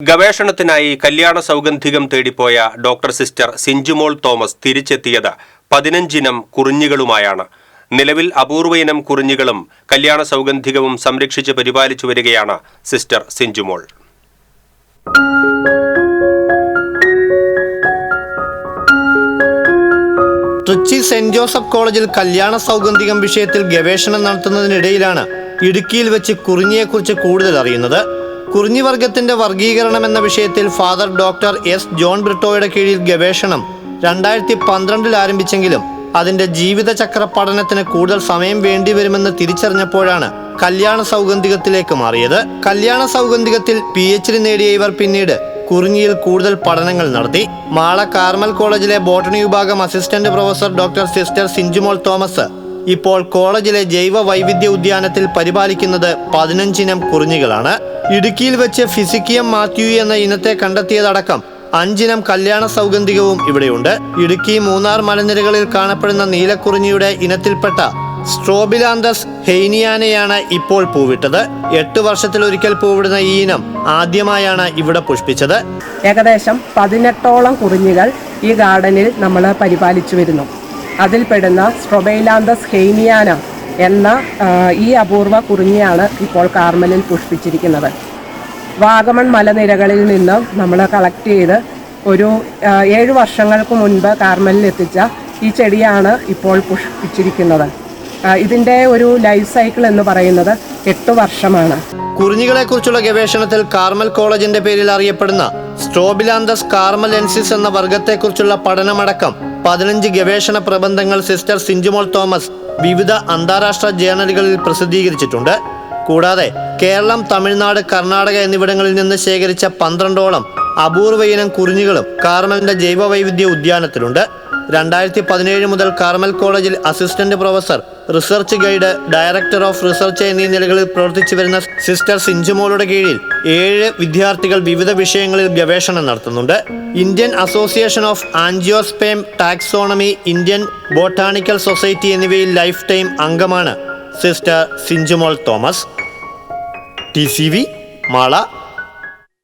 ഗവേഷണത്തിനായി കല്യാണ സൗഗന്ധികം തേടിപ്പോയ ഡോക്ടർ സിസ്റ്റർ സിഞ്ചുമോൾ തോമസ് തിരിച്ചെത്തിയത് പതിനഞ്ചിനം കുറിഞ്ഞുകളുമായാണ്. നിലവിൽ അപൂർവ ഇനം കുറിഞ്ഞികളും കല്യാണ സൗഗന്ധികവും സംരക്ഷിച്ച് പരിപാലിച്ചു വരികയാണ് sister Sinchumol. Trichy Saint Joseph കോളേജിൽ കല്യാണ സൗഗന്ധികം വിഷയത്തിൽ ഗവേഷണം നടത്തുന്നതിനിടയിലാണ് ഇടുക്കിയിൽ വെച്ച് കുറിഞ്ഞിയെക്കുറിച്ച് കൂടുതൽ അറിയുന്നത്. കുറിഞ്ഞി വർഗത്തിന്റെ വർഗീകരണം എന്ന വിഷയത്തിൽ ഫാദർ ഡോക്ടർ എസ് ജോൺ ബ്രിട്ടോയുടെ കീഴിൽ ഗവേഷണം രണ്ടായിരത്തി പന്ത്രണ്ടിൽ ആരംഭിച്ചെങ്കിലും അതിന്റെ ജീവിതചക്ര പഠനത്തിന് കൂടുതൽ സമയം വേണ്ടിവരുമെന്ന് തിരിച്ചറിഞ്ഞപ്പോഴാണ് കല്യാണ സൗഗന്ധികത്തിലേക്ക് മാറിയത്. കല്യാണ സൗഗന്ധികത്തിൽ പി എച്ച് ഡി നേടിയ ഇവർ പിന്നീട് കുറിഞ്ഞിയിൽ കൂടുതൽ പഠനങ്ങൾ നടത്തി. മാള കാർമൽ കോളേജിലെ ബോട്ടണി വിഭാഗം assistant professor doctor sister Sinchumol Thomas ഇപ്പോൾ കോളേജിലെ ജൈവ വൈവിധ്യ ഉദ്യാനത്തിൽ പരിപാലിക്കുന്നത് പതിനഞ്ചിനം കുറിഞ്ഞികളാണ്. ഇടുക്കിയിൽ വെച്ച് ഫിസിക്കിയം മാത്യു എന്ന ഇനത്തെ കണ്ടെത്തിയതടക്കം അഞ്ചിനം കല്യാണ സൗഗന്ധികവും ഇവിടെയുണ്ട്. ഇടുക്കി മൂന്നാർ മലനിരകളിൽ കാണപ്പെടുന്ന നീലക്കുറിഞ്ഞിയുടെ ഇനത്തിൽപ്പെട്ട സ്ട്രോബിലാന്തസ് ഹെയ്നിയാനയാണ് ഇപ്പോൾ പൂവിട്ടത്. എട്ട് വർഷത്തിലൊരിക്കൽ പൂവിടുന്ന ഈ ഇനം ആദ്യമായാണ് ഇവിടെ പുഷ്പിച്ചത്. ഏകദേശം പതിനെട്ടോളം കുറിഞ്ഞികൾ ഈ ഗാർഡനിൽ നമ്മൾ പരിപാലിച്ചു വരുന്നു. അതിൽപ്പെടുന്ന സ്ട്രൊബൈലാന്തസ് ഹെയ്മിയാന എന്ന ഈ അപൂർവ കുറിഞ്ഞിയാണ് ഇപ്പോൾ കാർമലിൽ പുഷ്പിച്ചിരിക്കുന്നത്. വാഗമൺ മലനിരകളിൽ നിന്ന് നമ്മൾ കളക്ട് ചെയ്ത് ഒരു ഏഴ് വർഷങ്ങൾക്ക് മുൻപ് കാർമലിൽ എത്തിച്ച ഈ ചെടിയാണ് ഇപ്പോൾ പുഷ്പിച്ചിരിക്കുന്നത്. ഇതിന്റെ ഒരു ലൈഫ് സൈക്കിൾ എന്ന് പറയുന്നത് എട്ട് വർഷമാണ്. കുറിഞ്ഞികളെ കുറിച്ചുള്ള ഗവേഷണത്തിൽ കാർമൽ കോളേജിന്റെ പേരിൽ അറിയപ്പെടുന്ന സ്ട്രോബിലാന്തസ് കാർമലെൻസിസ് എന്ന വർഗത്തെക്കുറിച്ചുള്ള പഠനമടക്കം പതിനഞ്ച് ഗവേഷണ പ്രബന്ധങ്ങൾ സിസ്റ്റർ സിഞ്ചുമോൾ തോമസ് വിവിധ അന്താരാഷ്ട്ര ജേണലുകളിൽ പ്രസിദ്ധീകരിച്ചിട്ടുണ്ട്. കൂടാതെ കേരളം തമിഴ്നാട് കർണാടക എന്നിവിടങ്ങളിൽ നിന്ന് ശേഖരിച്ച പന്ത്രണ്ടോളം അപൂർവ ഇനം കുറിഞ്ഞുകളും കാർമലിന്റെ ജൈവവൈവിധ്യ ഉദ്യാനത്തിലുണ്ട്. രണ്ടായിരത്തി പതിനേഴ് മുതൽ കാർമൽ കോളേജിൽ assistant professor research guide director of research എന്നീ നിലകളിൽ പ്രവർത്തിച്ചു വരുന്ന സിസ്റ്റർ സിഞ്ചുമോളുടെ കീഴിൽ ഏഴ് വിദ്യാർത്ഥികൾ വിവിധ വിഷയങ്ങളിൽ ഗവേഷണം നടത്തുന്നുണ്ട്. Indian association of angiosperm taxonomy Indian botanical society എന്നിവയിൽ ലൈഫ് ടൈം അംഗമാണ് sister Sinchumol Thomas. T C V Mala